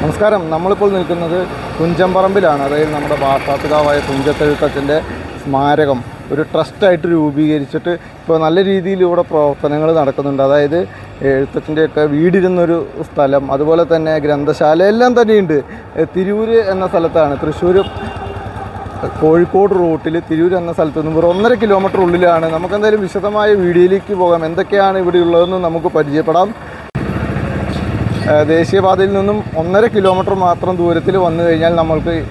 നമസ്കാരം. നമ്മളിപ്പോൾ നിൽക്കുന്നത് കുഞ്ചമ്പറമ്പിലാണ് അതായത് നമ്മുടെ ഭാഷാപിതാവായ തുഞ്ചത്തെഴുത്തച്ഛന്റെ സ്മാരകം. ഒരു ട്രസ്റ്റായിട്ട് രൂപീകരിച്ചിട്ട് ഇപ്പോൾ നല്ല രീതിയിൽ ഇവിടെ പ്രവർത്തനങ്ങൾ നടക്കുന്നുണ്ട്. അതായത് എഴുത്തച്ഛന്റെയൊക്കെ വീടിരുന്നൊരു സ്ഥലം അതുപോലെ തന്നെ ഗ്രന്ഥശാല എല്ലാം തന്നെയുണ്ട്. തിരൂര് എന്ന സ്ഥലത്താണ്. തൃശ്ശൂർ കോഴിക്കോട് റൂട്ടിൽ തിരൂർ എന്ന സ്ഥലത്ത് നിന്ന് വെറും ഒന്നര കിലോമീറ്റർ ഉള്ളിലാണ്. നമുക്കെന്തായാലും വിശദമായ വീഡിയോയിലേക്ക് പോകാം. എന്തൊക്കെയാണ് ഇവിടെയുള്ളതെന്ന് നമുക്ക് പരിചയപ്പെടാം. ദേശീയപാതയിൽ നിന്നും ഒന്നര കിലോമീറ്റർ മാത്രം ദൂരത്തിൽ വന്നു കഴിഞ്ഞാൽ നമ്മൾക്ക്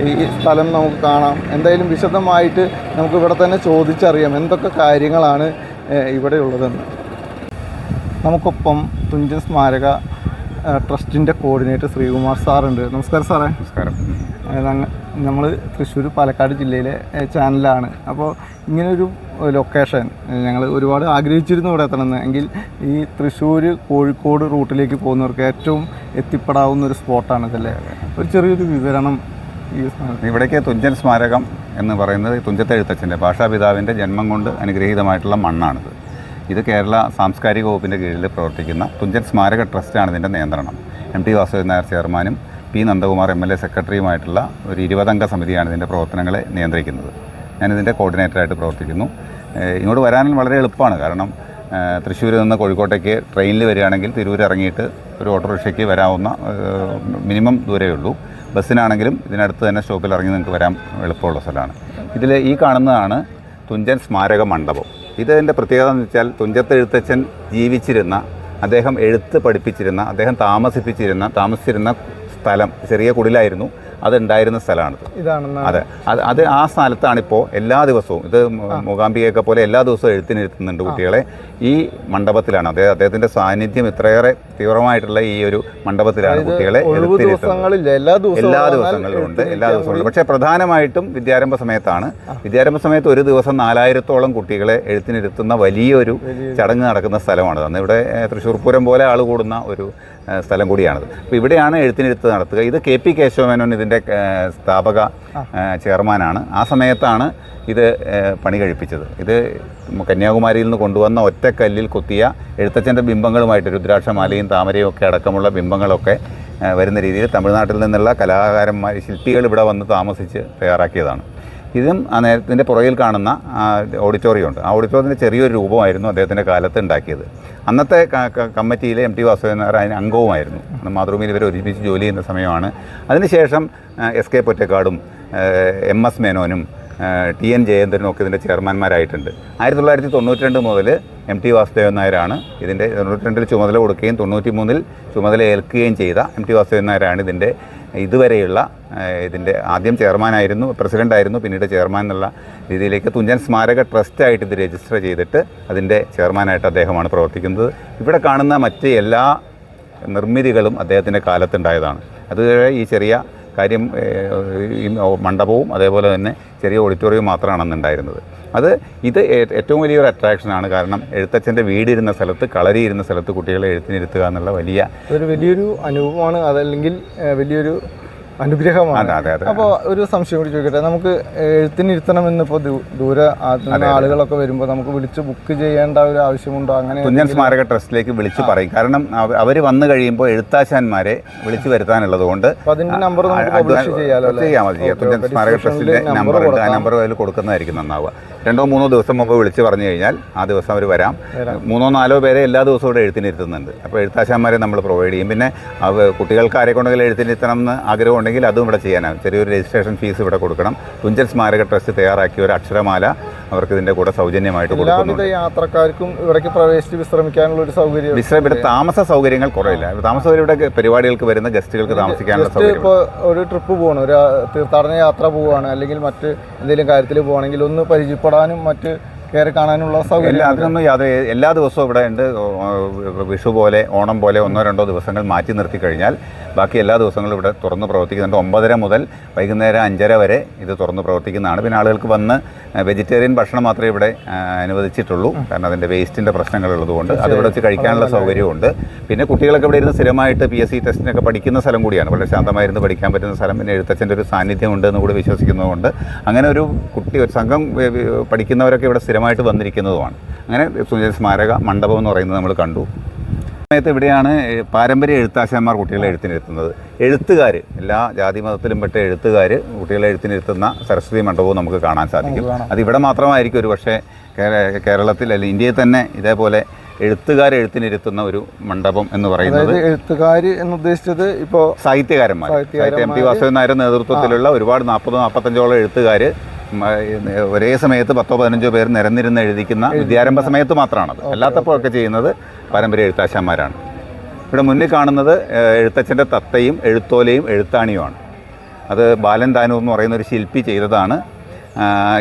ഈ- സ്ഥലം നമുക്ക് കാണാം. എന്തായാലും വിശദമായിട്ട് നമുക്ക് ഇവിടെ തന്നെ ചോദിച്ചറിയാം എന്തൊക്കെ കാര്യങ്ങളാണ് ഇവിടെ ഉള്ളതെന്ന്. നമുക്കൊപ്പം തുഞ്ചൻ സ്മാരക ട്രസ്റ്റിന്റെ കോർഡിനേറ്റർ ശ്രീകുമാർ സാറുണ്ട്. നമസ്കാരം സാറേ. നമസ്കാരം. നമ്മൾ തൃശ്ശൂർ പാലക്കാട് ജില്ലയിലെ ചാനലാണ്. അപ്പോൾ ഇങ്ങനൊരു ലൊക്കേഷൻ ഞങ്ങൾ ഒരുപാട് ആഗ്രഹിച്ചിരുന്നു ഇവിടെ എത്തണമെന്ന് എങ്കിൽ ഈ തൃശ്ശൂർ കോഴിക്കോട് റൂട്ടിലേക്ക് പോകുന്നവർക്ക് ഏറ്റവും എത്തിപ്പെടാവുന്ന ഒരു സ്പോട്ടാണ് ഇതല്ലേ? ഒരു ചെറിയൊരു വിവരണം ഈ ഇവിടേക്ക് തുഞ്ചൻ സ്മാരകം എന്ന് പറയുന്നത് തുഞ്ചത്തെഴുത്തച്ഛന്റെ ഭാഷാപിതാവിന്റെ ജന്മം കൊണ്ട് അനുഗ്രഹീതമായിട്ടുള്ള മണ്ണാണിത്. ഇത് കേരള സാംസ്കാരിക വകുപ്പിന്റെ കീഴിൽ പ്രവർത്തിക്കുന്ന തുഞ്ചൻ സ്മാരക ട്രസ്റ്റാണ് ഇതിന്റെ നിയന്ത്രണം. എം ടി വാസുദേവൻ നായർ ചെയർമാനും P Nandakumar M L A സെക്രട്ടറിയുമായിട്ടുള്ള ഒരു ഇരുപതംഗ സമിതിയാണ് ഇതിന്റെ പ്രവർത്തനങ്ങളെ നിയന്ത്രിക്കുന്നത്. ഞാനിതിന്റെ കോർഡിനേറ്ററായിട്ട് പ്രവർത്തിക്കുന്നു. ഇങ്ങോട്ട് വരാനും വളരെ എളുപ്പമാണ്. കാരണം തൃശ്ശൂരിൽ നിന്ന് കോഴിക്കോട്ടേക്ക് ട്രെയിനിൽ വരികയാണെങ്കിൽ തിരൂർ ഇറങ്ങിയിട്ട് ഒരു ഓട്ടോറിക്ഷയ്ക്ക് വരാവുന്ന മിനിമം ദൂരമേ ഉള്ളൂ. ബസ്സിനാണെങ്കിലും ഇതിനടുത്ത് തന്നെ സ്റ്റോപ്പിൽ ഇറങ്ങി നിങ്ങൾക്ക് വരാൻ എളുപ്പമുള്ള സ്ഥലമാണ്. ഇതിൽ ഈ കാണുന്നതാണ് തുഞ്ചൻ സ്മാരക മണ്ഡപം. ഇതിന്റെ പ്രത്യേകത എന്ന് വെച്ചാൽ തുഞ്ചത്തെഴുത്തച്ഛൻ ജീവിച്ചിരുന്ന അദ്ദേഹം എഴുത്ത് പഠിപ്പിച്ചിരുന്ന അദ്ദേഹം താമസിപ്പിച്ചിരുന്ന താമസിച്ചിരുന്ന സ്ഥലം ചെറിയ കുടിലായിരുന്നു. അതുണ്ടായിരുന്ന സ്ഥലമാണിത്. അതെ. അത് അത് ആ സ്ഥലത്താണിപ്പോൾ എല്ലാ ദിവസവും ഇത് മൂകാംബികയൊക്കെ പോലെ എല്ലാ ദിവസവും എഴുത്തിനിരുത്തുന്നുണ്ട് കുട്ടികളെ. ഈ മണ്ഡപത്തിലാണ്. അദ്ദേഹം അദ്ദേഹത്തിന്റെ സാന്നിധ്യം ഇത്രയേറെ തീവ്രമായിട്ടുള്ള ഈ ഒരു മണ്ഡപത്തിലാണ് കുട്ടികളെ എഴുത്തിനിരുത്തുന്നത് എല്ലാ ദിവസങ്ങളിലും ഉണ്ട്. എല്ലാ ദിവസങ്ങളിലും. പക്ഷേ പ്രധാനമായിട്ടും വിദ്യാരംഭ സമയത്താണ്. വിദ്യാരംഭ സമയത്ത് ഒരു ദിവസം നാലായിരത്തോളം കുട്ടികളെ എഴുത്തിനിരുത്തുന്ന വലിയൊരു ചടങ്ങ് നടക്കുന്ന സ്ഥലമാണ് അന്ന് ഇവിടെ തൃശ്ശൂർ പൂരം പോലെ ആൾ കൂടുന്ന ഒരു സ്ഥലം കൂടിയാണത്. അപ്പോൾ ഇവിടെയാണ് എഴുത്തിനിരുത്ത് നടത്തുക. ഇത് കെ പി കേശവമേനോൻ ഇതിന്റെ ഏഹ്, സ്ഥാപക ചെയർമാനാണ്. ആ സമയത്താണ് ഇത് പണി കഴിപ്പിച്ചത്. ഇത് കന്യാകുമാരിയിൽ നിന്ന് കൊണ്ടുവന്ന ഒറ്റക്കല്ലിൽ കൊത്തിയ എഴുത്തച്ഛന്റെ ബിംബങ്ങളുമായിട്ട് രുദ്രാക്ഷമാലയും താമരയും ഒക്കെ അടക്കമുള്ള ബിംബങ്ങളൊക്കെ വരുന്ന രീതിയിൽ തമിഴ്നാട്ടിൽ നിന്നുള്ള കലാകാരന്മാർ ശില്പികൾ ഇവിടെ വന്ന് താമസിച്ച് തയ്യാറാക്കിയതാണ്. ഇതും ആ നേരത്തിന്റെ പുറകിൽ കാണുന്ന ഓഡിറ്റോറിയം ഉണ്ട്. ആ ഓഡിറ്റോറിയത്തിന്റെ ചെറിയൊരു രൂപമായിരുന്നു അദ്ദേഹത്തിന്റെ കാലത്ത് ഉണ്ടാക്കിയത്. അന്നത്തെ കമ്മിറ്റിയിലെ എം ടി വാസുദേവൻ നായർ അതിന് അംഗവുമായിരുന്നു. മാതൃഭൂമിയിൽ ഇവർ ഒരുമിച്ച് ജോലി ചെയ്യുന്ന സമയമാണ്. അതിനുശേഷം എസ് കെ പൊറ്റക്കാടും എം എസ് മേനോനും ടി എൻ ജയേന്ദ്രനും ഒക്കെ ഇതിന്റെ ചെയർമാൻമാരായിട്ടുണ്ട്. ആയിരത്തി തൊള്ളായിരത്തി തൊണ്ണൂറ്റി രണ്ട് മുതൽ എം ടി വാസുദേവൻ നായരാണ് ഇതിന്റെ തൊണ്ണൂറ്റി രണ്ടിൽ ചുമതല കൊടുക്കുകയും തൊണ്ണൂറ്റി മൂന്നിൽ ചുമതല ഏൽക്കുകയും ചെയ്ത എം ടി വാസുദേവൻ നായരാണ് ഇതിന്റെ ഇതുവരെയുള്ള ഇതിന്റെ ആദ്യം ചെയർമാനായിരുന്നു പ്രസിഡന്റായിരുന്നു പിന്നീട് ചെയർമാൻ എന്നുള്ള രീതിയിലേക്ക് തുഞ്ചൻ സ്മാരക ട്രസ്റ്റായിട്ട് ഇത് രജിസ്റ്റർ ചെയ്തിട്ട് അതിന്റെ ചെയർമാനായിട്ട് അദ്ദേഹമാണ് പ്രവർത്തിക്കുന്നത്. ഇവിടെ കാണുന്ന മറ്റ് എല്ലാ നിർമ്മിതികളും അദ്ദേഹത്തിന്റെ കാലത്തുണ്ടായതാണ്. അത് ഈ ചെറിയ കാര്യം ഈ മണ്ഡപവും അതേപോലെ തന്നെ ചെറിയ ഓഡിറ്റോറിയം മാത്രമാണ് അന്നുണ്ടായിരുന്നത് അത് ഇത് ഏറ്റവും വലിയൊരു അട്രാക്ഷനാണ് കാരണം എഴുത്തച്ഛന്റെ വീടിരുന്ന സ്ഥലത്ത് കളരിയിരുന്ന സ്ഥലത്ത് കുട്ടികളെ എഴുത്തിനിരുത്തുക എന്നുള്ള വലിയ ഒരു വലിയൊരു അനുഭവമാണ്. അതല്ലെങ്കിൽ വലിയൊരു അനുഗ്രഹമാണ്. അപ്പോൾ ഒരു സംശയം കൂടി ചോദിക്കട്ടെ? നമുക്ക് എഴുത്തിനിരുത്തണം ഇപ്പോൾ ദൂരെ ആളുകളൊക്കെ വരുമ്പോൾ നമുക്ക് വിളിച്ച് ബുക്ക് ചെയ്യേണ്ട ഒരു ആവശ്യമുണ്ടോ? അങ്ങനെ കുഞ്ഞൻ സ്മാരക ട്രസ്റ്റിലേക്ക് വിളിച്ച് പറയും. കാരണം അവർ വന്നു കഴിയുമ്പോൾ എഴുത്താശാന്മാരെ വിളിച്ചു വരുത്താനുള്ളത് കൊണ്ട് നമ്പർ ചെയ്യാൻ മതി തുഞ്ചൻ സ്മാരക ട്രസ്റ്റിന്റെ നമ്പർ ഉണ്ട് ആ നമ്പർ അതിൽ കൊടുക്കുന്നതായിരിക്കും നന്നാവുക. രണ്ടോ മൂന്നോ ദിവസം മുമ്പ് വിളിച്ച് പറഞ്ഞു കഴിഞ്ഞാൽ ആ ദിവസം അവർ വരാം. മൂന്നോ നാലോ പേരെ എല്ലാ ദിവസവും ഇവിടെ എഴുത്തിനിരുത്തുന്നുണ്ട് അപ്പോൾ എഴുത്താശാന്മാരെ നമ്മൾ പ്രൊവൈഡ് ചെയ്യും. പിന്നെ അവ കുട്ടികൾക്ക് ആരെ കൊണ്ടെങ്കിലും എഴുത്തിനിരുത്തണം എന്ന് ആഗ്രഹം ഉണ്ടെങ്കിൽ അതും ഇവിടെ ചെയ്യാനാണ്. ചെറിയൊരു രജിസ്ട്രേഷൻ ഫീസ് ഇവിടെ കൊടുക്കണം. തുഞ്ചൻ സ്മാരക ട്രസ്റ്റ് തയ്യാറാക്കിയ ഒരു അക്ഷരമാല അവർക്ക് ഇതിന്റെ കൂടെ സൗജന്യമായിട്ട് കൊടുക്കുന്നുണ്ട്. യാത്രക്കാർക്കും ഇവിടേക്ക് പ്രവേശിച്ച് വിശ്രമിക്കാനുള്ള ഒരു സൗകര്യം വിശ്രമ ഇവിടെ താമസ സൗകര്യങ്ങൾ കുറവില്ല. താമസ സൗകര്യം ഇവിടെ പരിപാടികൾക്ക് വരുന്ന ഗസ്റ്റുകൾക്ക് താമസിക്കാനുള്ള സൗകര്യം ഇപ്പോൾ ഒരു ട്രിപ്പ് പോകണം ഒരു തീർത്ഥാടന യാത്ര പോവുകയാണ് അല്ലെങ്കിൽ മറ്റ് എന്തെങ്കിലും കാര്യത്തിൽ പോകണമെങ്കിൽ ഒന്ന് പരിചയപ്പെടാനും മറ്റ് കയറി കാണാനുള്ള സൗകര്യം അതിനൊന്നും യാതൊരു എല്ലാ ദിവസവും ഇവിടെ ഉണ്ട്. വിഷു പോലെ ഓണം പോലെ ഒന്നോ രണ്ടോ ദിവസങ്ങൾ മാറ്റി നിർത്തി കഴിഞ്ഞാൽ ബാക്കി എല്ലാ ദിവസങ്ങളും ഇവിടെ തുറന്ന് പ്രവർത്തിക്കുന്നുണ്ട്. ഒമ്പതര മുതൽ വൈകുന്നേരം അഞ്ചര വരെ ഇത് തുറന്ന് പ്രവർത്തിക്കുന്നതാണ്. പിന്നെ ആളുകൾക്ക് വന്ന് വെജിറ്റേറിയൻ ഭക്ഷണം മാത്രമേ ഇവിടെ അനുവദിച്ചിട്ടുള്ളൂ. കാരണം അതിന്റെ വേസ്റ്റിന്റെ പ്രശ്നങ്ങളുള്ളതുകൊണ്ട് അത് ഇവിടെ വെച്ച് കഴിക്കാനുള്ള സൗകര്യമുണ്ട് പിന്നെ കുട്ടികളൊക്കെ ഇവിടെ ഇരുന്ന് സ്ഥിരമായിട്ട് പി എസ് സി ടെസ്റ്റിനൊക്കെ പഠിക്കുന്ന സ്ഥലം കൂടിയാണ്. വളരെ ശാന്തമായിരുന്ന് പഠിക്കാൻ പറ്റുന്ന സ്ഥലം. പിന്നെ എഴുത്തച്ഛന്റെ ഒരു സാന്നിധ്യം ഉണ്ട് എന്ന് കൂടി വിശ്വസിക്കുന്നതുകൊണ്ട് അങ്ങനെ ഒരു കുട്ടി ഒരു സംഘം പഠിക്കുന്നവരൊക്കെ ഇവിടെ സ്ഥിരമായിട്ട് വന്നിരിക്കുന്നതുമാണ്. അങ്ങനെ സുനിത സ്മാരക മണ്ഡപം എന്ന് പറയുന്നത് നമ്മൾ കണ്ടു. സമയത്ത് ഇവിടെയാണ് പാരമ്പര്യ എഴുത്താശാന്മാർ കുട്ടികളെ എഴുത്തിനിരുത്തുന്നത്. എഴുത്തുകാർ എല്ലാ ജാതി മതത്തിലും പെട്ട എഴുത്തുകാർ കുട്ടികളെ എഴുത്തിനിരുത്തുന്ന സരസ്വതി മണ്ഡപവും നമുക്ക് കാണാൻ സാധിക്കും. അതിവിടെ മാത്രമായിരിക്കും ഒരു പക്ഷേ കേരളത്തിൽ അല്ലെങ്കിൽ ഇന്ത്യയിൽ തന്നെ ഇതേപോലെ എഴുത്തുകാർ എഴുത്തിനിരുത്തുന്ന ഒരു മണ്ഡപം എന്ന് പറയുന്നത് എഴുത്തുകാർ എന്ന് ഉദ്ദേശിച്ചത് ഇപ്പോൾ സാഹിത്യകാരന്മാർ സാഹിത്യ എം ടി വാസുദേവൻ നായരുടെ നേതൃത്വത്തിലുള്ള ഒരുപാട് നാൽപ്പത് നാൽപ്പത്തഞ്ചോളം എഴുത്തുകാർ ഒരേ സമയത്ത് പത്തോ പതിനഞ്ചോ പേർ നിരന്നിരുന്ന് എഴുതിക്കുന്ന വിദ്യാരംഭ സമയത്ത് മാത്രമാണത് അല്ലാത്തപ്പോഴൊക്കെ ചെയ്യുന്നത് പാരമ്പര്യ എഴുത്താശാന്മാരാണ്. ഇവിടെ മുന്നിൽ കാണുന്നത് എഴുത്തച്ഛന്റെ തത്തയും എഴുത്തോലയും എഴുത്താണിയുമാണ്. അത് ബാലൻ താനൂർ എന്ന് പറയുന്ന ഒരു ശില്പി ചെയ്തതാണ്.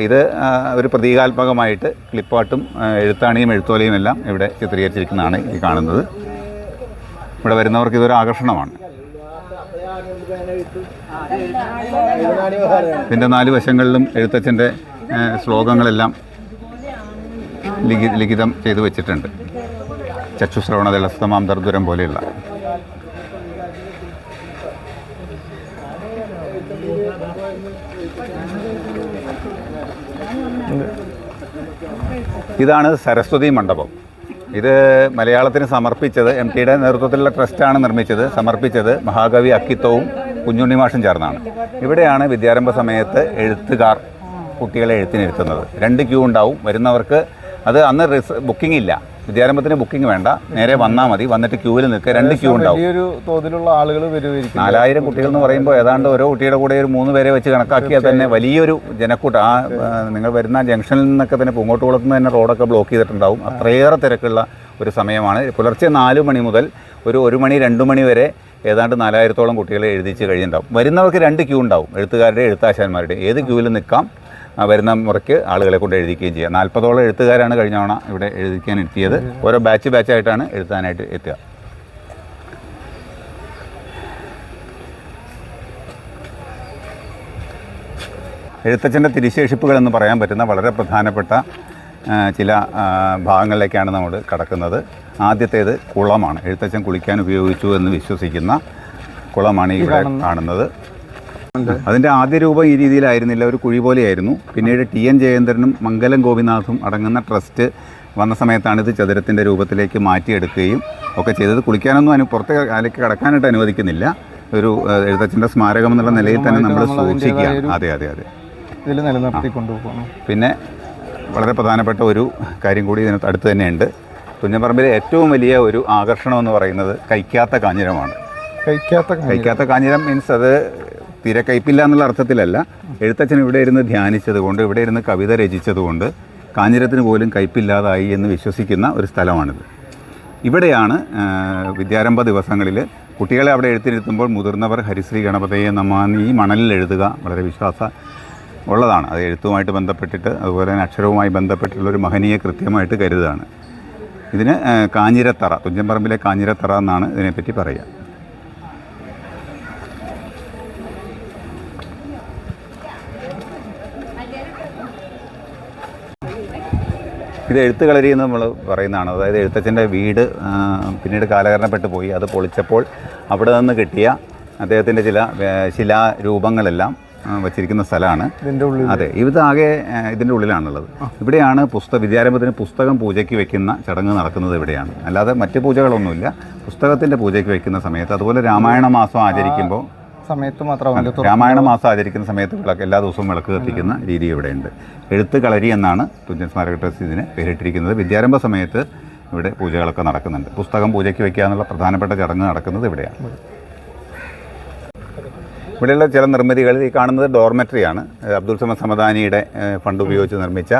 ഇത് ഒരു പ്രതീകാത്മകമായിട്ട് ക്ലിപ്പാട്ടും എഴുത്താണിയും എഴുത്തോലയും എല്ലാം ഇവിടെ ചിത്രീകരിച്ചിരിക്കുന്നതാണ് ഈ കാണുന്നത്. ഇവിടെ വരുന്നവർക്ക് ഇതൊരു ആകർഷണമാണ്. ഇതിന്റെ നാല് വശങ്ങളിലും എഴുത്തച്ഛന്റെ ശ്ലോകങ്ങളെല്ലാം ലിഖി ലിഖിതം ചെയ്തു വെച്ചിട്ടുണ്ട്. ചക്ഷുശ്രവണ ദലസ്തമാം ദർദുരം പോലെയുള്ള. ഇതാണ് സരസ്വതി മണ്ഡപം. ഇത് മലയാളത്തിന് സമർപ്പിച്ചത് എം ടിയുടെ നേതൃത്വത്തിലുള്ള ട്രസ്റ്റാണ് നിർമ്മിച്ചത്. സമർപ്പിച്ചത് മഹാകവി അക്കിത്തവും കുഞ്ഞുണ്ണി മാഷും ചേർന്നാണ്. ഇവിടെയാണ് വിദ്യാരംഭ സമയത്ത് എഴുത്തുകാർ കുട്ടികളെ എഴുത്തിനിരുത്തുന്നത്. രണ്ട് ക്യൂ ഉണ്ടാവും. വരുന്നവർക്ക് അത് അന്ന് ബുക്കിംഗ് ഇല്ല. വിദ്യാരംഭത്തിന് ബുക്കിംഗ് വേണ്ട. നേരെ വന്നാൽ മതി. വന്നിട്ട് ക്യൂവിൽ നിൽക്കുക രണ്ട് ക്യൂ ഉണ്ടാവും. വലിയൊരു തോതിലുള്ള ആളുകൾ വരുമായിരിക്കും നാലായിരം കുട്ടികൾ എന്ന് പറയുമ്പോൾ ഏതാണ്ട് ഓരോ കുട്ടിയുടെ കൂടെ ഒരു മൂന്ന് പേരെ വെച്ച് കണക്കാക്കിയാൽ തന്നെ വലിയൊരു ജനക്കൂട്ടം. ആ നിങ്ങൾ വരുന്ന ജംഗ്ഷനിൽ നിന്നൊക്കെ തന്നെ പൂങ്ങോട്ടുകുളത്ത് നിന്ന് തന്നെ റോഡൊക്കെ ബ്ലോക്ക് ചെയ്തിട്ടുണ്ടാവും. അത്രയേറെ തിരക്കുള്ള ഒരു സമയമാണ്. പുലർച്ചെ നാല് മണി മുതൽ ഒരു ഒരു മണി രണ്ട് മണി വരെ ഏതാണ്ട് നാലായിരത്തോളം കുട്ടികളെ എഴുതിച്ച് കഴിഞ്ഞിട്ടുണ്ടാവും. വരുന്നവർക്ക് രണ്ട് ക്യൂ ഉണ്ടാവും. എഴുത്തുകാരുടെ എഴുത്താശാന്മാരുടെ. ഏത് ക്യൂവിൽ നിൽക്കാം വരുന്ന മുറയ്ക്ക് ആളുകളെ കൊണ്ട് എഴുതിക്കുകയും ചെയ്യാം നാൽപ്പതോളം എഴുത്തുകാരാണ് കഴിഞ്ഞ തവണ ഇവിടെ എഴുതിക്കാൻ എത്തിയത്. ഓരോ ബാച്ച് ബാച്ചായിട്ടാണ് എഴുതാനായിട്ട് എത്തുക. എഴുത്തച്ഛന്റെ തിരിശേഷിപ്പുകൾ എന്ന് പറയാൻ പറ്റുന്ന വളരെ പ്രധാനപ്പെട്ട ചില ഭാഗങ്ങളിലേക്കാണ് നമ്മൾ കടക്കുന്നത്. ആദ്യത്തേത് കുളമാണ്. എഴുത്തച്ഛൻ കുളിക്കാൻ ഉപയോഗിച്ചു എന്ന് വിശ്വസിക്കുന്ന കുളമാണ് ഇവിടെ കാണുന്നത്. അതിന്റെ ആദ്യ രൂപം ഈ രീതിയിലായിരുന്നില്ല. ഒരു കുഴി പോലെയായിരുന്നു. പിന്നീട് ടി എൻ ജയേന്ദ്രനും മംഗലം ഗോപിനാഥും അടങ്ങുന്ന ട്രസ്റ്റ് വന്ന സമയത്താണ് ഇത് ചതുരത്തിന്റെ രൂപത്തിലേക്ക് മാറ്റിയെടുക്കുകയും ഒക്കെ ചെയ്തത്. കുളിക്കാനൊന്നും അനു പുറത്തെ അതിലേക്ക് കടക്കാനായിട്ട് അനുവദിക്കുന്നില്ല. ഒരു എഴുത്തച്ഛന്റെ സ്മാരകം എന്നുള്ള നിലയിൽ തന്നെ നമ്മൾ സൂക്ഷിക്കുക അതെ അതെ അതെ. ഇതിൽ നിലനിർത്തി കൊണ്ടുപോകണം പിന്നെ വളരെ പ്രധാനപ്പെട്ട ഒരു കാര്യം കൂടി ഇതിനകത്ത് അടുത്ത് തന്നെയുണ്ട്. തുഞ്ഞപ്പറമ്പിലെ ഏറ്റവും വലിയ ഒരു ആകർഷണം എന്ന് പറയുന്നത് കഴിക്കാത്ത കാഞ്ഞിരമാണ്. കഴിക്കാത്ത കഴിക്കാത്ത കാഞ്ഞിരം മീൻസ് അത് തീരെ കയ്പില്ല എന്നുള്ള അർത്ഥത്തിലല്ല. എഴുത്തച്ഛൻ ഇവിടെ ഇരുന്ന് ധ്യാനിച്ചതുകൊണ്ട് ഇവിടെ ഇരുന്ന് കവിത രചിച്ചതുകൊണ്ട് കാഞ്ഞിരത്തിന് പോലും കയ്പില്ലാതായി എന്ന് വിശ്വസിക്കുന്ന ഒരു സ്ഥലമാണിത്. ഇവിടെയാണ് വിദ്യാരംഭ ദിവസങ്ങളിൽ കുട്ടികളെ അവിടെ എഴുത്തിരുത്തുമ്പോൾ മുതിർന്നവർ ഹരിശ്രീ ഗണപതയെ നമ്മൾ ഈ മണലിൽ എഴുതുക വളരെ വിശ്വാസ ഉള്ളതാണ്. അത് എഴുത്തുമായിട്ട് ബന്ധപ്പെട്ടിട്ട് അതുപോലെ തന്നെ അക്ഷരവുമായി ബന്ധപ്പെട്ടുള്ള ഒരു മഹനീയ കൃത്യമായിട്ട് കരുതാണ് ഇതിന് കാഞ്ഞിരത്തറ തുഞ്ചൻപറമ്പിലെ കാഞ്ഞിരത്തറ എന്നാണ് ഇതിനെപ്പറ്റി പറയുക. ഇത് എഴുത്ത് കളരി എന്ന് നമ്മൾ പറയുന്നതാണ്. അതായത് എഴുത്തച്ഛന്റെ വീട് പിന്നീട് കാലഹരണപ്പെട്ടു പോയി. അത് പൊളിച്ചപ്പോൾ അവിടെ നിന്ന് കിട്ടിയ അദ്ദേഹത്തിന്റെ ചില ശിലാരൂപങ്ങളെല്ലാം വച്ചിരിക്കുന്ന സ്ഥലമാണ്. അതെ ഇതാകെ ഇതിന്റെ ഉള്ളിലാണുള്ളത്. ഇവിടെയാണ് പുസ്തക വിദ്യാരംഭത്തിന് പുസ്തകം പൂജയ്ക്ക് വെക്കുന്ന ചടങ്ങ് നടക്കുന്നത് ഇവിടെയാണ്. അല്ലാതെ മറ്റ് പൂജകളൊന്നുമില്ല. പുസ്തകത്തിന്റെ പൂജയ്ക്ക് വെക്കുന്ന സമയത്ത് അതുപോലെ രാമായണ മാസം ആചരിക്കുമ്പോൾ സമയത്ത് മാത്രമല്ല രാമായണ മാസം ആചരിക്കുന്ന സമയത്ത് വിളക്ക് എല്ലാ ദിവസവും വിളക്ക് കത്തിക്കുന്ന രീതി ഇവിടെയുണ്ട്. എഴുത്ത് കളരി എന്നാണ് തുഞ്ചൻ സ്മാരക ട്രസ്റ്റ് ഇതിന് പേരിട്ടിരിക്കുന്നത്. വിദ്യാരംഭ സമയത്ത് ഇവിടെ പൂജകളൊക്കെ നടക്കുന്നുണ്ട്. പുസ്തകം പൂജയ്ക്ക് വയ്ക്കുക എന്നുള്ള പ്രധാനപ്പെട്ട ചടങ്ങ് നടക്കുന്നത് ഇവിടെയാണ്. ഇവിടെയുള്ള ചില നിർമ്മിതികൾ ഈ കാണുന്നത് ഡോർമെറ്ററിയാണ് അബ്ദുൾ സമദ് സമദാനിയുടെ ഫണ്ട് ഉപയോഗിച്ച് നിർമ്മിച്ച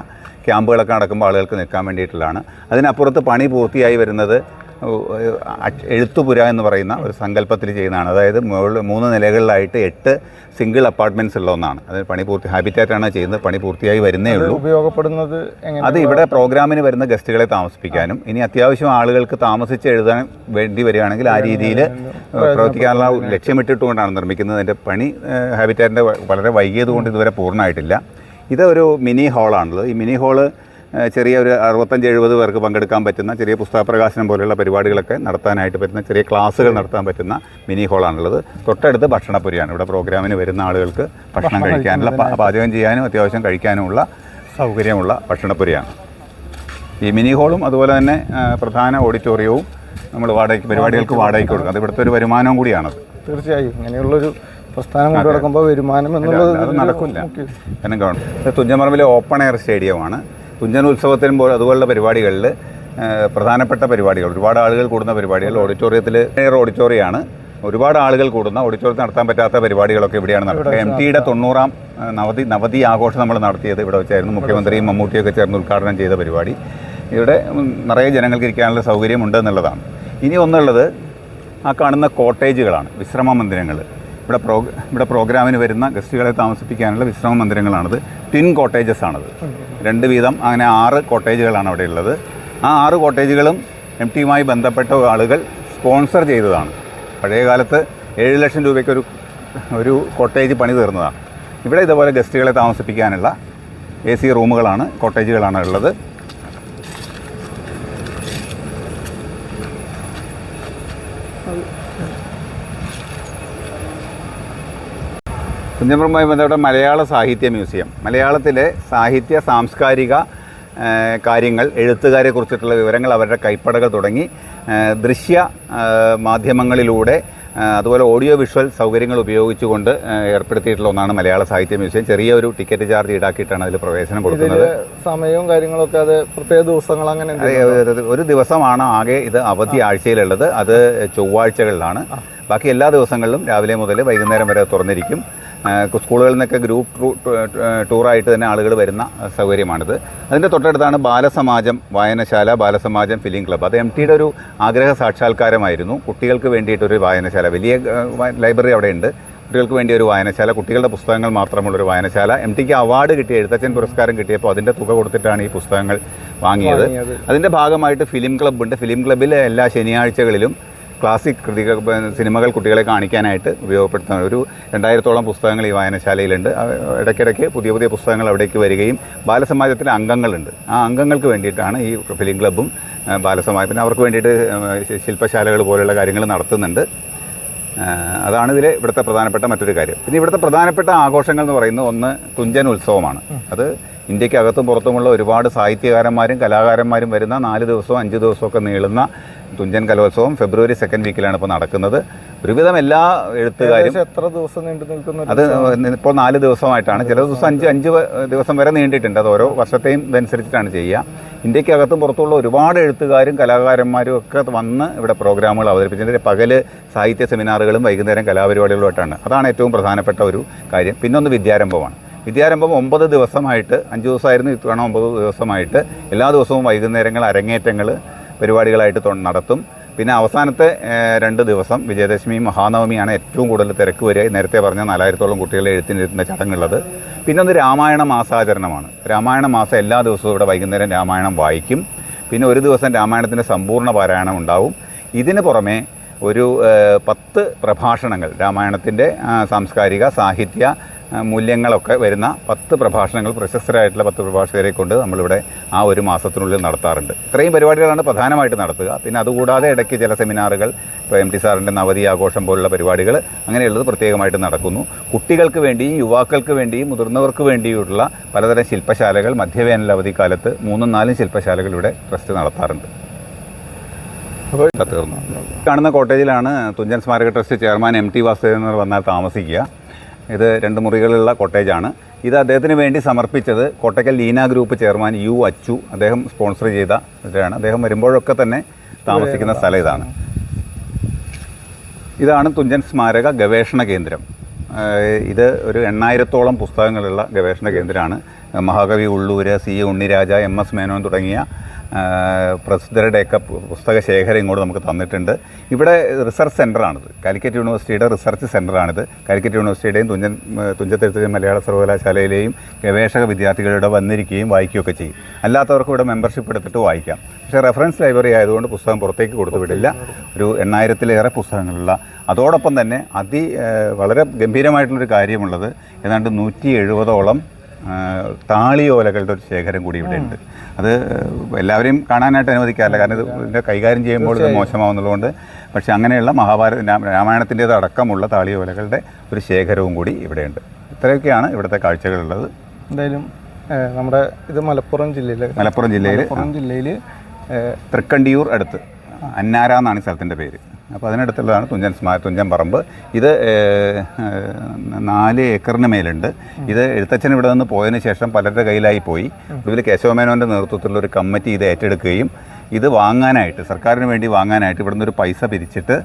ക്യാമ്പുകളൊക്കെ നടക്കുമ്പോൾ ആളുകൾക്ക് നിൽക്കാൻ വേണ്ടിയിട്ടുള്ളതാണ്. അതിനപ്പുറത്ത് പണി പൂർത്തിയായി വരുന്നത് എഴുത്തുപുര എന്ന് പറയുന്ന ഒരു സങ്കല്പത്തിൽ ചെയ്യുന്നതാണ്. അതായത് മുകളിൽ മൂന്ന് നിലകളിലായിട്ട് എട്ട് സിംഗിൾ അപ്പാർട്ട്മെന്റ്സ് ഉള്ള ഒന്നാണ്. അത് പണി പൂർത്തി ഹാബിറ്റാറ്റാണ് ചെയ്യുന്നത് പണി പൂർത്തിയായി വരുന്നേ ഉള്ളൂ. ഉപയോഗപ്പെടുന്നത് അത് ഇവിടെ പ്രോഗ്രാമിന് വരുന്ന ഗസ്റ്റുകളെ താമസിപ്പിക്കാനും ഇനി അത്യാവശ്യം ആളുകൾക്ക് താമസിച്ച് എഴുതാൻ വേണ്ടി വരികയാണെങ്കിൽ ആ രീതിയിൽ പ്രവർത്തിക്കാനുള്ള ലക്ഷ്യമിട്ടിട്ടുകൊണ്ടാണ് നിർമ്മിക്കുന്നത്. അതിന്റെ പണി ഹാബിറ്റാറ്റിന്റെ വളരെ വൈകിയത് കൊണ്ട് ഇതുവരെ പൂർണമായിട്ടില്ല. ഇതൊരു ഒരു മിനി ഹാളാണുള്ളത് ഈ മിനി ഹാൾ ചെറിയ ഒരു അറുപത്തഞ്ച് എഴുപത് പേർക്ക് പങ്കെടുക്കാൻ പറ്റുന്ന ചെറിയ പുസ്തക പ്രകാശനം പോലെയുള്ള പരിപാടികളൊക്കെ നടത്താനായിട്ട് പറ്റുന്ന ചെറിയ ക്ലാസ്സുകൾ നടത്താൻ പറ്റുന്ന മിനി ഹോളാണുള്ളത്. തൊട്ടടുത്ത് ഭക്ഷണപ്പുരിയാണ് ഇവിടെ പ്രോഗ്രാമിന് വരുന്ന ആളുകൾക്ക് ഭക്ഷണം കഴിക്കാനുള്ള പാചകം ചെയ്യാനും അത്യാവശ്യം കഴിക്കാനുമുള്ള സൗകര്യമുള്ള ഭക്ഷണപ്പുരിയാണ് ഈ മിനി ഹോളും അതുപോലെ തന്നെ പ്രധാന ഓഡിറ്റോറിയവും നമ്മൾ വാടകയ്ക്ക് പരിപാടികൾക്ക് വാടകയ്ക്ക് കൊടുക്കും. അത് ഇവിടുത്തെ ഒരു വരുമാനവും കൂടിയാണത്. തീർച്ചയായും. ഇങ്ങനെയുള്ളൊരു പ്രസ്ഥാനം കൊണ്ടു നടക്കുമ്പോൾ വരുമാനം എന്നുള്ളത് നടക്കില്ല. കാരണം കാണും തുഞ്ചൻപറമ്പിലെ ഓപ്പൺ എയർ സ്റ്റേഡിയമാണ്. തുഞ്ചൻ ഉത്സവത്തിനും പോലെ അതുപോലുള്ള പരിപാടികളിൽ പ്രധാനപ്പെട്ട പരിപാടികൾ ഒരുപാട് ആളുകൾ കൂടുന്ന പരിപാടികൾ ഓഡിറ്റോറിയത്തിൽ ഓഡിറ്റോറിയമാണ് ഒരുപാട് ആളുകൾ കൂടുന്ന ഓഡിറ്റോറിയത്തിൽ നടത്താൻ പറ്റാത്ത പരിപാടികളൊക്കെ ഇവിടെയാണ് നടക്കുക എം ടിയുടെ തൊണ്ണൂറാം നവതി നവതി ആഘോഷം നമ്മൾ നടത്തിയത് ഇവിടെ വെച്ചായിരുന്നു. മുഖ്യമന്ത്രിയും മമ്മൂട്ടിയൊക്കെ ചേർന്ന് ഉദ്ഘാടനം ചെയ്ത പരിപാടി. ഇവിടെ നിറയെ ജനങ്ങൾക്ക് ഇരിക്കാനുള്ള സൗകര്യമുണ്ട് എന്നുള്ളതാണ്. ഇനി ഒന്നുള്ളത് ആ കാണുന്ന കോട്ടേജുകളാണ് വിശ്രമ മന്ദിരങ്ങൾ ഇവിടെ പ്രോ ഇവിടെ പ്രോഗ്രാമിന് വരുന്ന ഗസ്റ്റുകളെ താമസിപ്പിക്കാനുള്ള വിശ്രമ മന്ദിരങ്ങളാണത്. ട്വിൻ കോട്ടേജസ് ആണത്. രണ്ട് വീതം അങ്ങനെ ആറ് കോട്ടേജുകളാണ് അവിടെ ഉള്ളത്. ആ ആറ് കോട്ടേജുകളും എം ടിയുമായി ബന്ധപ്പെട്ട ആളുകൾ സ്പോൺസർ ചെയ്തതാണ്. പഴയ കാലത്ത് ഏഴ് ലക്ഷം രൂപയ്ക്ക് ഒരു ഒരു കോട്ടേജ് പണി തീർന്നതാണ്. ഇവിടെ ഇതുപോലെ ഗസ്റ്റുകളെ താമസിപ്പിക്കാനുള്ള എ സി റൂമുകളാണ് കോട്ടേജുകളാണ് ഉള്ളത്. കുഞ്ഞമ്പുറമായി ബന്ധപ്പെട്ട മലയാള സാഹിത്യ മ്യൂസിയം. മലയാളത്തിലെ സാഹിത്യ സാംസ്കാരിക കാര്യങ്ങൾ എഴുത്തുകാരെ കുറിച്ചിട്ടുള്ള വിവരങ്ങൾ അവരുടെ കൈപ്പടകൾ തുടങ്ങി. ദൃശ്യ മാധ്യമങ്ങളിലൂടെ അതുപോലെ ഓഡിയോ വിഷ്വൽ സൗകര്യങ്ങൾ ഉപയോഗിച്ചുകൊണ്ട് ഏർപ്പെടുത്തിയിട്ടുള്ള ഒന്നാണ് മലയാള സാഹിത്യ മ്യൂസിയം. ചെറിയൊരു ടിക്കറ്റ് ചാർജ് ഈടാക്കിയിട്ടാണ് അതിൽ പ്രവേശനം കൊടുക്കുന്നത്. സമയവും കാര്യങ്ങളൊക്കെ അത് പ്രത്യേക ദിവസങ്ങൾ അങ്ങനെ ഒരു- ഒരു ദിവസമാണ് ആകെ ഇത് അവധി ആഴ്ചയിലുള്ളത്. അത് ചൊവ്വാഴ്ചകളിലാണ്. ബാക്കി എല്ലാ ദിവസങ്ങളിലും രാവിലെ മുതൽ വൈകുന്നേരം വരെ തുറന്നിരിക്കും. സ്കൂളുകളിൽ നിന്നൊക്കെ ഗ്രൂപ്പ് ടൂറായിട്ട് തന്നെ ആളുകൾ വരുന്ന സൗകര്യമാണിത്. അതിന്റെ തൊട്ടടുത്താണ് ബാലസമാജം വായനശാല ബാലസമാജം ഫിലിം ക്ലബ്ബ് അത് എം ടിയുടെ ഒരു ആഗ്രഹ സാക്ഷാത്കാരമായിരുന്നു. കുട്ടികൾക്ക് വേണ്ടിയിട്ടൊരു വായനശാല. വലിയ ലൈബ്രറി അവിടെയുണ്ട്. കുട്ടികൾക്ക് വേണ്ടി ഒരു വായനശാല. കുട്ടികളുടെ പുസ്തകങ്ങൾ മാത്രമുള്ളൊരു വായനശാല. എം ടിക്ക് അവാർഡ് കിട്ടിയ എഴുത്തച്ഛൻ പുരസ്കാരം കിട്ടിയപ്പോൾ അതിന്റെ തുക കൊടുത്തിട്ടാണ് ഈ പുസ്തകങ്ങൾ വാങ്ങിയത്. വാങ്ങിയത്. അതിന്റെ ഭാഗമായിട്ട് ഫിലിം ക്ലബ്ബുണ്ട്. ഫിലിം ക്ലബ്ബിലെ എല്ലാ ശനിയാഴ്ചകളിലും ക്ലാസിക് കൃതികൾ സിനിമകൾ കുട്ടികളെ കാണിക്കാനായിട്ട് ഉപയോഗപ്പെടുത്തുന്ന ഒരു രണ്ടായിരത്തോളം പുസ്തകങ്ങൾ ഈ വായനശാലയിലുണ്ട്. ഇടയ്ക്കിടയ്ക്ക് പുതിയ പുതിയ പുസ്തകങ്ങൾ അവിടേക്ക് വരികയും ബാലസമാജത്തിലെ അംഗങ്ങളുണ്ട്. ആ അംഗങ്ങൾക്ക് വേണ്ടിയിട്ടാണ് ഈ ഫിലിം ക്ലബ്ബും ബാലസമാജം പിന്നെ അവർക്ക് വേണ്ടിയിട്ട് ശില്പശാലകൾ പോലെയുള്ള കാര്യങ്ങൾ നടത്തുന്നുണ്ട്. അതാണ് ഇതിൽ ഇവിടുത്തെ പ്രധാനപ്പെട്ട മറ്റൊരു കാര്യം. പിന്നെ ഇവിടുത്തെ പ്രധാനപ്പെട്ട ആഘോഷങ്ങൾ എന്ന് പറയുന്നത് ഒന്ന് തുഞ്ചൻ ഉത്സവമാണ്. അത് ഇന്ത്യയ്ക്ക് അകത്തും പുറത്തുമുള്ള ഒരുപാട് സാഹിത്യകാരന്മാരും കലാകാരന്മാരും വരുന്ന നാല് ദിവസവും അഞ്ച് ദിവസമൊക്കെ നീളുന്ന തുഞ്ചൻ കലോത്സവം ഫെബ്രുവരി സെക്കൻഡ് വീക്കിലാണ് ഇപ്പോൾ നടക്കുന്നത്. ഒരുവിധം എല്ലാ എഴുത്തുകാരും എത്ര ദിവസം നീണ്ടു നിൽക്കുന്ന അത് ഇപ്പോൾ നാല് ദിവസമായിട്ടാണ്. ചില ദിവസം അഞ്ച് അഞ്ച് ദിവസം വരെ നീണ്ടിട്ടുണ്ട്. അത് ഓരോ വർഷത്തെയും ഇതനുസരിച്ചിട്ടാണ് ചെയ്യുക. ഇന്ത്യക്കകത്തും പുറത്തുള്ള ഒരുപാട് എഴുത്തുകാരും കലാകാരന്മാരും ഒക്കെ വന്ന് ഇവിടെ പ്രോഗ്രാമുകൾ അവതരിപ്പിച്ചിട്ടുണ്ട്. പകൽ സാഹിത്യ സെമിനാറുകളും വൈകുന്നേരം കലാപരിപാടികളുമായിട്ടാണ്. അതാണ് ഏറ്റവും പ്രധാനപ്പെട്ട ഒരു കാര്യം. പിന്നൊന്ന് വിദ്യാരംഭമാണ്. വിദ്യാരംഭം ഒമ്പത് ദിവസമായിട്ട് അഞ്ച് ദിവസമായിരുന്നു ഇത്തവണ ഒമ്പത് ദിവസമായിട്ട്. എല്ലാ ദിവസവും വൈകുന്നേരങ്ങൾ അരങ്ങേറ്റങ്ങൾ പരിപാടികളായിട്ട് നടത്തും. പിന്നെ അവസാനത്തെ രണ്ട് ദിവസം വിജയദശമി മഹാനവമിയാണ് ഏറ്റവും കൂടുതൽ തിരക്ക് വരിക. നേരത്തെ പറഞ്ഞ നാലായിരത്തോളം കുട്ടികളെ എഴുത്തിനിരുത്തുന്ന ചടങ്ങുള്ളത്. പിന്നെ ഒന്ന് രാമായണ മാസാചരണമാണ്. രാമായണ മാസം എല്ലാ ദിവസവും ഇവിടെ വൈകുന്നേരം രാമായണം വായിക്കും. പിന്നെ ഒരു ദിവസം രാമായണത്തിന്റെ സമ്പൂർണ പാരായണം ഉണ്ടാവും. ഇതിന് പുറമെ ഒരു പത്ത് പ്രഭാഷണങ്ങൾ. രാമായണത്തിന്റെ സാംസ്കാരിക സാഹിത്യ മൂല്യങ്ങളൊക്കെ വരുന്ന പത്ത് പ്രഭാഷണങ്ങൾ പ്രശസ്തരായിട്ടുള്ള പത്ത് പ്രഭാഷകരെ കൊണ്ട് നമ്മളിവിടെ ആ ഒരു മാസത്തിനുള്ളിൽ നടത്താറുണ്ട്. ഇത്രയും പരിപാടികളാണ് പ്രധാനമായിട്ട് നടത്തുക. പിന്നെ അതുകൂടാതെ ഇടയ്ക്ക് ചില സെമിനാറുകൾ ഇപ്പോൾ എം ടി സാറിന്റെ നവതി ആഘോഷം പോലുള്ള പരിപാടികൾ അങ്ങനെയുള്ളത് പ്രത്യേകമായിട്ട് നടക്കുന്നു. കുട്ടികൾക്ക് വേണ്ടിയും യുവാക്കൾക്ക് വേണ്ടിയും മുതിർന്നവർക്ക് വേണ്ടിയുള്ള പലതരം ശില്പശാലകൾ മധ്യവേനൽ അവധിക്കാലത്ത് മൂന്നും നാലും ശില്പശാലകൾ ഇവിടെ ട്രസ്റ്റ് നടത്താറുണ്ട്. അപ്പോൾ തീർന്നു കാണുന്ന കോട്ടേജിലാണ് തുഞ്ചൻ സ്മാരക trust chairman M T Vasudevan വന്നാൽ താമസിക്കുക. ഇത് രണ്ട് മുറികളിലുള്ള കോട്ടേജാണ് ഇത് അദ്ദേഹത്തിന് വേണ്ടി സമർപ്പിച്ചത് Kottakkal Leena group chairman U Achu. അദ്ദേഹം സ്പോൺസർ ചെയ്ത ഇതാണ്. അദ്ദേഹം വരുമ്പോഴൊക്കെ തന്നെ താമസിക്കുന്ന സ്ഥലം ഇതാണ്. ഇതാണ് തുഞ്ചൻ സ്മാരക ഗവേഷണ കേന്ദ്രം. ഇത് ഒരു എണ്ണായിരത്തോളം പുസ്തകങ്ങളുള്ള ഗവേഷണ കേന്ദ്രമാണ്. മഹാകവി Ulloor C Unniraja M S Menon തുടങ്ങിയ പ്രസിദ്ധരുടെയൊക്കെ പുസ്തക ശേഖരം ഇങ്ങോട്ട് നമുക്ക് തന്നിട്ടുണ്ട്. ഇവിടെ റിസർച്ച് സെന്ററാണിത് കാലിക്കറ്റ് യൂണിവേഴ്സിറ്റിയുടെ റിസർച്ച് സെന്ററാണിത് കാലിക്കറ്റ് യൂണിവേഴ്സിറ്റിയുടെയും തുഞ്ചൻ തുഞ്ചത്തെഴുത്തച്ഛൻ മലയാള സർവകലാശാലയിലെയും ഗവേഷക വിദ്യാർത്ഥികളുടെ വന്നിരിക്കുകയും വായിക്കുകയൊക്കെ ചെയ്യും. അല്ലാത്തവർക്കും ഇവിടെ മെമ്പർഷിപ്പ് എടുത്തിട്ട് വായിക്കാം. പക്ഷേ റെഫറൻസ് ലൈബ്രറി ആയതുകൊണ്ട് പുസ്തകം പുറത്തേക്ക് കൊടുത്തുവിടില്ല. ഒരു എണ്ണായിരത്തിലേറെ പുസ്തകങ്ങളുള്ള. അതോടൊപ്പം തന്നെ അതി വളരെ ഗംഭീരമായിട്ടുള്ളൊരു കാര്യമുള്ളത് ഏതാണ്ട് നൂറ്റി എഴുപതോളം താളിയോലകളുടെ ഒരു ശേഖരം കൂടി ഇവിടെ ഉണ്ട്. അത് എല്ലാവരെയും കാണാനായിട്ട് അനുവദിക്കാറില്ല. കാരണം ഇത് ഇതിന്റെ കൈകാര്യം ചെയ്യുമ്പോൾ ഇത് മോശമാവുന്നതുകൊണ്ട് പക്ഷേ അങ്ങനെയുള്ള മഹാഭാരത രാമായണത്തിന്റേത് അടക്കമുള്ള താളിയോലകളുടെ ഒരു ശേഖരവും കൂടി ഇവിടെയുണ്ട് ഇത്രയൊക്കെയാണ് ഇവിടുത്തെ കാഴ്ചകളുള്ളത്. എന്തായാലും നമ്മുടെ ഇത് മലപ്പുറം ജില്ലയിലെ മലപ്പുറം ജില്ലയിൽ മലപ്പുറം ജില്ലയിൽ തൃക്കണ്ടിയൂർ അടുത്ത്. അന്നാര എന്നാണ് സ്ഥലത്തിന്റെ പേര്. അപ്പോൾ അതിനടുത്തുള്ളതാണ് തുഞ്ചൻ സ്മാ തുഞ്ചൻ പറമ്പ്. ഇത് നാല് ഏക്കറിന് മേലുണ്ട്. ഇത് എഴുത്തച്ഛൻ ഇവിടെ നിന്ന് പോയതിന് ശേഷം പലരുടെ കയ്യിലായി പോയി. ഇതിൽ കേശവമേനോന്റെ നേതൃത്വത്തിലുള്ള ഒരു കമ്മിറ്റി ഇത് ഏറ്റെടുക്കുകയും ഇത് വാങ്ങാനായിട്ട് സർക്കാരിന് വേണ്ടി വാങ്ങാനായിട്ട് ഇവിടുന്ന് ഒരു പൈസ പിരിച്ചിട്ട്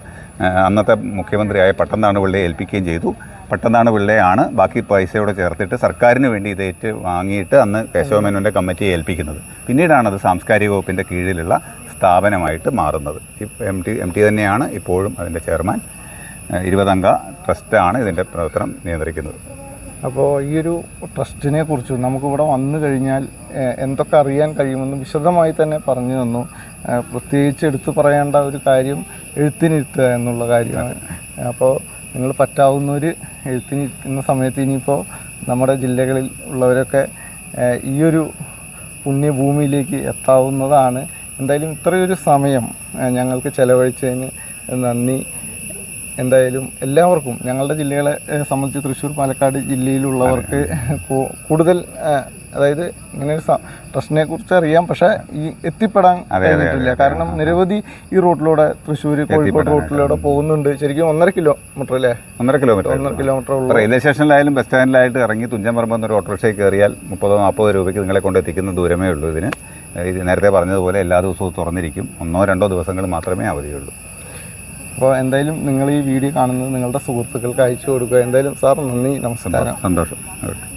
അന്നത്തെ മുഖ്യമന്ത്രിയായ പട്ടന്താണ് പിള്ളയെ ഏൽപ്പിക്കുകയും ചെയ്തു. പട്ടന്താണ് പിള്ളയാണ് ബാക്കി പൈസയോടെ ചേർത്തിട്ട് സർക്കാരിന് വേണ്ടി ഇത് ഏറ്റ് വാങ്ങിയിട്ട് അന്ന് കേശവമേനോന്റെ കമ്മിറ്റിയെ ഏൽപ്പിക്കുന്നത്. പിന്നീടാണത് സാംസ്കാരിക വകുപ്പിന്റെ കീഴിലുള്ള സ്ഥാപനമായിട്ട് മാറുന്നത്. എം ടി എം ടി തന്നെയാണ് ഇപ്പോഴും അതിന്റെ ചെയർമാൻ. ഇരുപതംഗ ട്രസ്റ്റാണ് ഇതിന്റെ പ്രവർത്തനം നിയന്ത്രിക്കുന്നത്. അപ്പോൾ ഈ ഒരു ട്രസ്റ്റിനെ കുറിച്ച് നമുക്കിവിടെ വന്നു കഴിഞ്ഞാൽ എന്തൊക്കെ അറിയാൻ കഴിയുമെന്ന് വിശദമായി തന്നെ പറഞ്ഞു തന്നു. പ്രത്യേകിച്ച് എടുത്തു പറയേണ്ട ഒരു കാര്യം എഴുത്തിനിരുത്തുക എന്നുള്ള കാര്യമാണ്. അപ്പോൾ നിങ്ങൾ പറ്റാവുന്നവർ എഴുത്തിനിരിക്കുന്ന സമയത്ത് ഇനിയിപ്പോൾ നമ്മുടെ ജില്ലകളിൽ ഉള്ളവരൊക്കെ ഈയൊരു പുണ്യഭൂമിയിലേക്ക് എത്താവുന്നതാണ് എന്തായാലും ഇത്രയൊരു സമയം ഞങ്ങൾക്ക് ചെലവഴിച്ചതിന് നന്ദി. എന്തായാലും എല്ലാവർക്കും ഞങ്ങളുടെ ജില്ലകളെ സംബന്ധിച്ച് തൃശ്ശൂർ പാലക്കാട് ജില്ലയിലുള്ളവർക്ക് കൂടുതൽ അതായത് ഇങ്ങനെ ഒരു ട്രസ്റ്റിനെ കുറിച്ച് അറിയാം. പക്ഷേ ഈ എത്തിപ്പെടാൻ കഴിഞ്ഞിട്ടില്ല. കാരണം നിരവധി ഈ റൂട്ടിലൂടെ തൃശ്ശൂർ കോഴിക്കോട് റൂട്ടിലൂടെ പോകുന്നുണ്ട്. ശരിക്കും ഒന്നര കിലോമീറ്റർ അല്ലേ? ഒന്നര കിലോമീറ്റർ. ഒന്നര കിലോമീറ്റർ ഉള്ളൂ റെയിൽവേ സ്റ്റേഷനിലായാലും ബസ് സ്റ്റാൻഡിലായിട്ട് ഇറങ്ങി തുഞ്ചൻപറമ്പ് എന്നൊരു ഓട്ടോറിക്ഷയിൽ കയറിയാൽ മുപ്പതോ നാൽപ്പതോ രൂപയ്ക്ക് നിങ്ങളെ കൊണ്ട് എത്തിക്കുന്ന ദൂരമേ ഉള്ളൂ ഇതിന്. ഇത് നേരത്തെ പറഞ്ഞതുപോലെ എല്ലാ ദിവസവും തുറന്നിരിക്കും. ഒന്നോ രണ്ടോ ദിവസങ്ങൾ മാത്രമേ അവധിയുള്ളൂ. അപ്പോൾ എന്തായാലും നിങ്ങൾ ഈ വീഡിയോ കാണുന്നത് നിങ്ങളുടെ സുഹൃത്തുക്കൾക്ക് അയച്ചു കൊടുക്കുക. എന്തായാലും സാർ നന്ദി നമസ്കാരം. സന്തോഷം. ഓക്കെ.